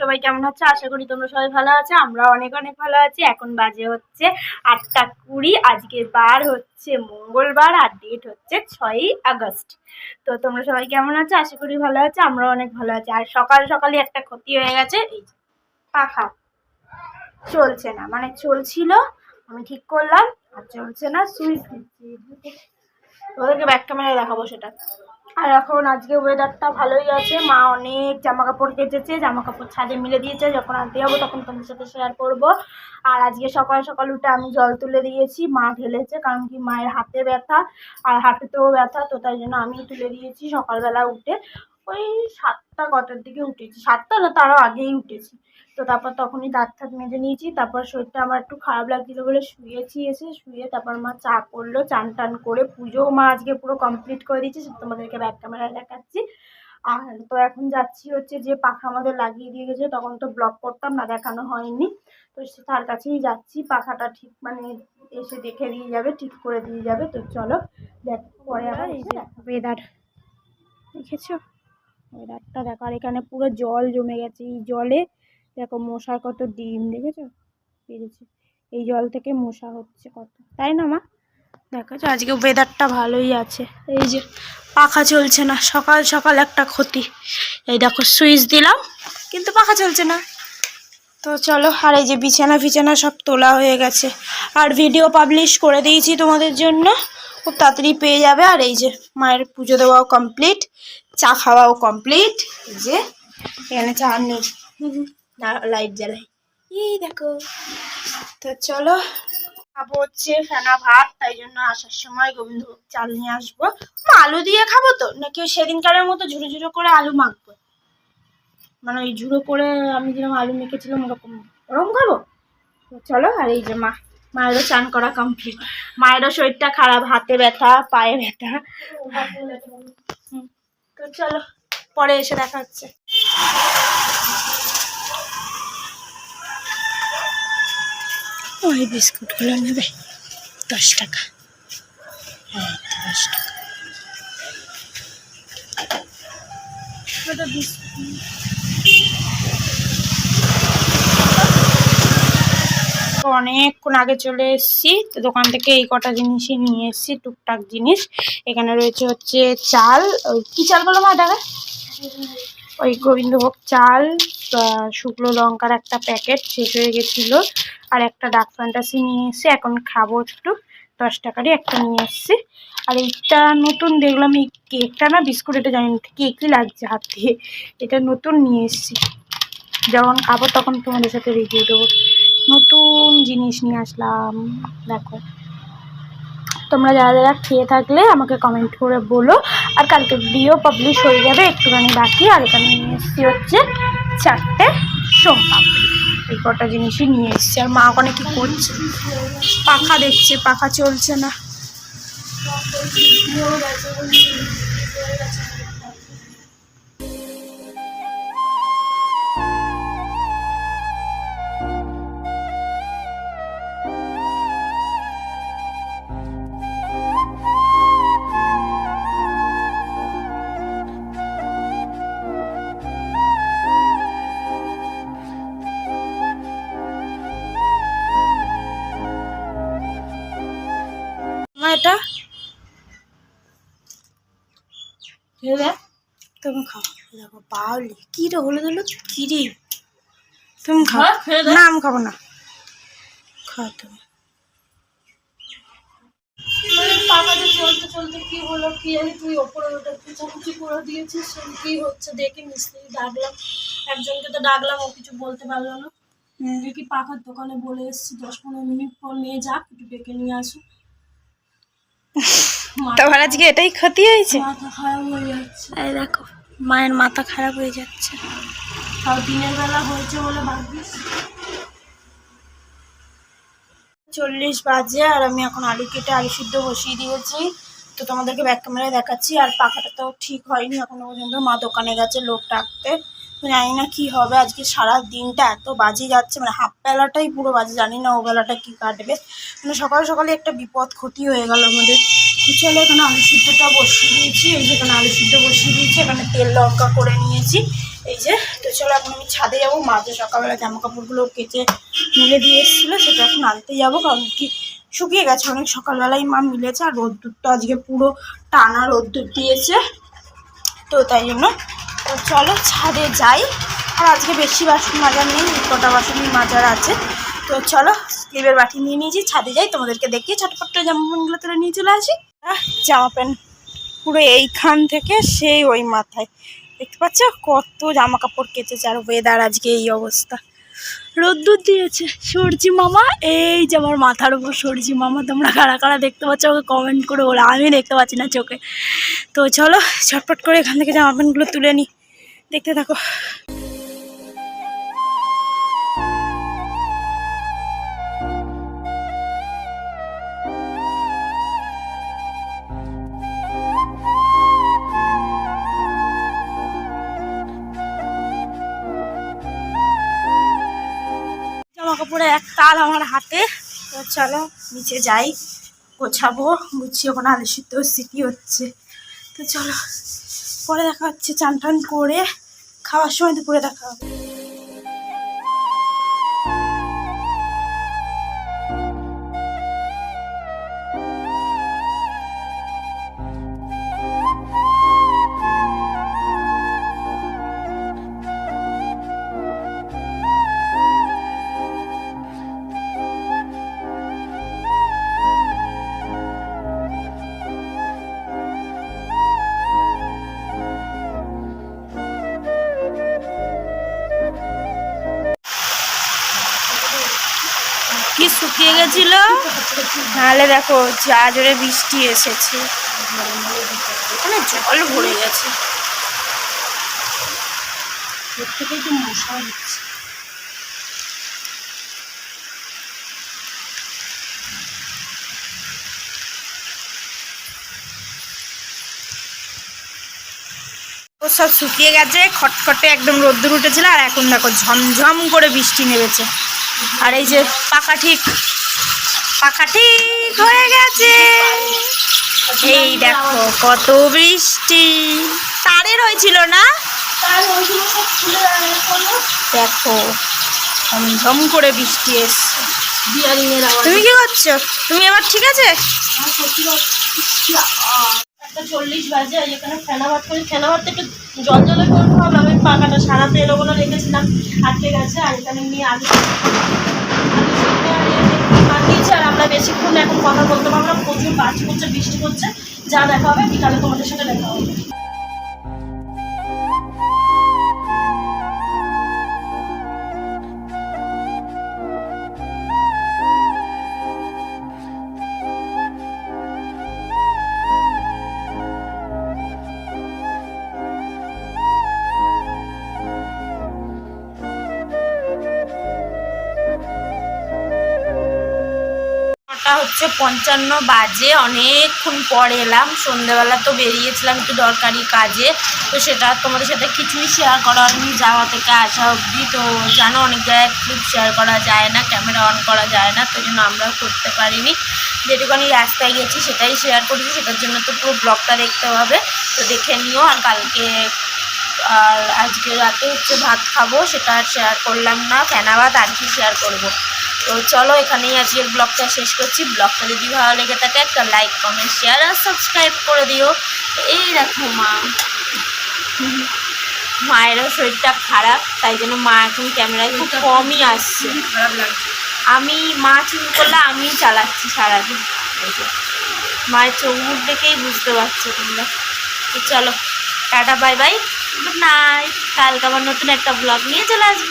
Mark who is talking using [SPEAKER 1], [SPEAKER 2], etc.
[SPEAKER 1] সবাই কেমন আছো? আশা করি তোমরা সবাই ভালো আছো। আমরা অনেক অনেক ভালো আছি। এখন বাজে হচ্ছে আটটা কুড়ি। আজকে বার হচ্ছে মঙ্গলবার আর ডেট হচ্ছে ছয়ই আগস্ট। তো তোমরা সবাই কেমন আছো? আশা করি ভালো আছো। আমরা অনেক ভালো আছি। আর সকাল সকালে একটা ক্ষতি হয়ে গেছে। এই পাখা। চলছে না। মানে চলছিল, আমি ঠিক করলাম। আর চলছে না, সুইচ দিচ্ছি। ওদেরকে ব্যাক ক্যামেরায় দেখাবো সেটা। আর এখন আজকে ওয়েদারটা ভালোই আছে। মা অনেক জামা কাপড় কেচেছে জামা কাপড় ছাদে মিলে দিয়েছে। যখন আনতে যাব তখন তোমার সাথে শেয়ার করব। আর আজকে সকাল সকাল উঠে আমি জল তুলে দিয়েছি, মা ঢেলেছে কারণ কি মায়ের হাতে ব্যথা। আর হাঁটুতেও ব্যথা, তো তাই জন্য আমি তুলে দিয়েছি সকালবেলা উঠে। ওই সাতটা কটার দিকে উঠেছি। সাতটা না, তারও আগেই উঠেছি। তো তারপর তখনই দাঁত থাক মেজে নিয়েছি তারপর শরীরটা আমার একটু খারাপ লাগছিল বলে শুয়েছি এসে শুয়ে তারপর মা চা করল চান টান করে পুজো মা আজকে পুরো কমপ্লিট করে দিয়েছে তোমাদেরকে ব্যাক ক্যামেরায় দেখাচ্ছি। আর তো এখন যাচ্ছি হচ্ছে যে পাখা আমাদের লাগিয়ে দিয়ে গেছে তখন তো ব্লক করতাম না দেখানো হয়নি। তো সে তার কাছেই যাচ্ছি পাখাটা ঠিক মানে এসে দেখে দিয়ে যাবে ঠিক করে দিয়ে যাবে তো চলো দেখ পরে আবার এই যে ওয়েদার দেখেছ? ওয়েদারটা দেখো আর এখানে পুরো জল জমে গেছে এই জলে দেখো মশার কত ডিম, দেখেছ? পেরেছি। এই জল থেকে মশা হচ্ছে কত। তাই না, মা? দেখো তো আজকে ওয়েদারটা ভালোই আছে। এই যে, পাখা চলছে না। সকাল সকাল একটা ক্ষতি। এই দেখো, সুইচ দিলাম, কিন্তু পাখা চলছে না। তো চলো, আর এই যে বিছানা ফিছানা সব তোলা হয়ে গেছে। আর ভিডিও পাবলিশ করে দিয়েছি তোমাদের জন্য। খুব তাড়াতাড়ি পেয়ে যাবে। আর এই যে, মায়ের পুজো দেওয়াও কমপ্লিট চা খাওয়াও কমপ্লিট এই যে, এখানে চা নেই। লাইট জ্বালাই। এই দেখো। তো চলো, খাব হচ্ছে ফেনা ভাত, তাই জন্য আসার সময় গোবিন্দভোগ চাল নিয়ে আসব। আলু দিয়ে খাব তো? নাকি সেদিনকারের মতো ঝুড়ো ঝুড়ো করে আলু মাখবো? মানে ওই ঝুড়ো করে আমি যেরকম আলু মেখেছিলাম ওরকম। ওরকম খাব? চলো, আর এই যে মা, মায়েরও চান করা কমপ্লিট মায়েরও শরীরটা খারাপ, হাতে ব্যথা, পায়ে ব্যথা। তো চলো, পরে এসে দেখা হচ্ছে। ওই বিস্কুটগুলো নেবে। দশ টাকা। হ্যাঁ দশ টাকা অনেকক্ষণ আগে চলে এসেছি তো দোকান থেকে এই কটা জিনিসই নিয়ে এসেছি টুকটাক জিনিস। এখানে রয়েছে হচ্ছে চাল। কী চাল বলো মা দেখা ওই গোবিন্দভোগ চাল শুকনো লঙ্কার একটা প্যাকেট শেষ হয়ে গেছিল। আর একটা ডাক ফ্যান্টাসি নিয়ে এসেছি এখন খাব একটু। দশ টাকারই একটা নিয়ে এসেছি। আর এইটা নতুন দেখলাম, এই কেকটা না বিস্কুট এটা জানি কেকই লাগছে হাত দিয়ে। এটা নতুন নিয়ে এসেছি। যখন খাব তখন তোমাদের সাথে রিভিউ দেবো। নতুন জিনিস নিয়ে আসলাম, দেখো। তোমরা যারা যারা খেয়ে থাকলে আমাকে কমেন্ট করে বলো। আর কালকে ভিডিও পাবলিশ হয়ে যাবে, একটুখানি বাকি। আর এখানে নিয়ে এসেছি হচ্ছে চারটে সোমপাপড়ি এই কটা জিনিসই নিয়ে এসছি। আর মা ওখানে কী করছে? পাখা দেখছে, পাখা চলছে না। এটা? তুমি খাও। দেখো কি রে হলুদ হলুদ? কি রে? তুমি খাও। না আমি খাব না। খাও তুমি।
[SPEAKER 2] পাকাতে চলতে চলতে কি হলো কি জানি তুই ওপরে ওটা কুচাকুচি করে দিয়েছিস কি হচ্ছে দেখি মিস্ত্রি ডাকলাম। একজনকে তো ডাকলাম ও কিছু বলতে পারল না। দেখি পাখার দোকানে বলে এসেছি দশ পনেরো মিনিট পর নিয়ে যাক একটু ডেকে নিয়ে আসুক।
[SPEAKER 1] তোমার আজকে এটাই ক্ষতি হয়েছে?
[SPEAKER 2] হয়ে
[SPEAKER 1] দেখো, মায়ের মাথা খারাপ হয়ে যাচ্ছে।
[SPEAKER 2] দিনের বেলা হয়েছে বলে
[SPEAKER 1] চল্লিশ বাজে আর আমি এখন আলু কেটে আলু সিদ্ধ বসিয়ে দিয়েছি। তো তোমাদেরকে ব্যাক ক্যামেরায় দেখাচ্ছি, আর পাখাটা তো ঠিক হয়নি এখনও পর্যন্ত। মা দোকানে গেছে লোক ডাকতে। জানি না কি হবে, আজকে সারা দিনটা এত বাজে যাচ্ছে। মানে হাফ বেলাটাই পুরো বাজে, জানি না ও বেলাটা কি কাটবে। মানে সকাল সকালে একটা বিপদ ক্ষতি হয়ে গেল আমাদের। তো চলো এখানে আলু সিদ্ধটা বসিয়ে দিয়েছি। এই যে এখানে আলু সিদ্ধ বসিয়ে দিয়েছি, এখানে তেল লঙ্কা করে নিয়েছি। এই যে, তো চলো এখন আমি ছাদে যাব। মা যে সকালবেলা জামা কাপড়গুলো কেচে মিলে দিয়ে এসেছিল, সেটা এখন আনতে যাব, কারণ কি শুকিয়ে গেছে। অনেক সকালবেলায় মা মিলেছে, আর রোদ্দুরটা আজকে পুরো টানা রোদ্দুর দিয়েছে। তো তাই জন্য, তো চলো ছাদে যাই। আর আজকে বেশি বাসন মাজার নেই, কটা বাসনই মাজার আছে। তো চলো স্লিভের বাটি নিয়ে নিয়েছি, ছাদে যাই, তোমাদেরকে দেখিয়ে ছটপট জামা প্যান্টগুলো তুলে নিয়ে চলে আসি। জামা প্যান্ট পুরো এইখান থেকে সেই ওই মাথায়। দেখতে পাচ্ছ? কত জামা কাপড় কেচেছে আর ওয়েদার আজকে এই অবস্থা। রোদ্দুর দিয়েছে। সূর্যি মামা, এই যে আমার মাথার উপর সূর্যি মামা, তোমরা কারা কারা দেখতে পাচ্ছ? ওকে কমেন্ট করে বলো। আমি দেখতে পাচ্ছি না চোখে। তো চলো ছটপট করে এখান থেকে জামা প্যান্টগুলো তুলে নিই দেখতে থাকো। কাপড়ে এক তাল আমার হাতে। তো চলো, নিচে যাই, গোছাবো, গুছিয়ে ওখানে আলু সিদ্ধ সিটি হচ্ছে। তো চলো, পরে দেখা হচ্ছে, চান টান করে খাওয়ার সময় তো পরে দেখা হবে। নাহলে দেখো যা জোরে বৃষ্টি এসেছে। এখানে জল ভরে গেছে। ও সব শুকিয়ে গেছে, খটখটে একদম রোদ্দুর উঠেছিল, আর এখন দেখো ঝমঝম করে বৃষ্টি নেমেছে। আর এই যে পাকা ঠিক পাকা ঠিক হয়ে গেছে। এই দেখো কত বৃষ্টি। না
[SPEAKER 2] তার খুলে করল
[SPEAKER 1] দেখো ঝমঝম করে বৃষ্টি এসছে। তুমি কি করছ? তুমি এবার ঠিক আছে?
[SPEAKER 2] চল্লিশ বাজে এখানে ফেনা ভাত করি। ফেনা ভাত একটু জল জলে করতে হবে আমি পাকাটা সারাতে এলো বলে রেখেছিলাম, আটকে গেছে। আর এখানে নিয়ে আলু সিদ্ধ আর এই যে মাখিয়েছি আর আমরা বেশিক্ষণ এখন কথা বলতে পারব না, প্রচুর বাজ করছে, বৃষ্টি করছে, যা দেখা হবে, বিকালে তোমাদের সাথে দেখা হবে।
[SPEAKER 1] হচ্ছে পঞ্চান্ন বাজে, অনেকক্ষণ পরে এলাম। সন্ধেবেলা তো বেরিয়েছিলাম একটু দরকারি কাজে, তো সেটা তোমাদের সাথে কিছুই শেয়ার করা হয়নি যাওয়া থেকে আসা অবধি। তো জানো, অনেক জায়গায় ক্লিপ শেয়ার করা যায় না ক্যামেরা অন করা যায় না, তো জন্য আমরাও করতে পারিনি। যেটুখানি রাস্তায় গেছি, সেটাই শেয়ার করেছি, সেটার জন্য তো পুরো ব্লগটা দেখতে হবে। তো দেখে নিও, আর কালকে, আর আজকে রাতে হচ্ছে ভাত খাব, সেটা আর শেয়ার করলাম না ফেনা ভাত আর কি শেয়ার করব? তো চলো এখানেই আজকের ব্লগটা শেষ করছি। ব্লগটা যদি ভালো লেগে থাকে একটা লাইক কমেন্ট শেয়ার আর সাবস্ক্রাইব করে দিও। এই দেখো মা। মায়েরও শরীরটা খারাপ তাই জন্য মা এখন ক্যামেরায় খুব কমই আসছে। আমি মা চুল করলে আমি চালাচ্ছি সারাদিন। মায়ের চোখ মুখ দেখেই বুঝতে পারছ তোমরা। তো চলো tata bye bye good night কালকে আবার নতুন একটা ব্লগ নিয়ে চলে আসব।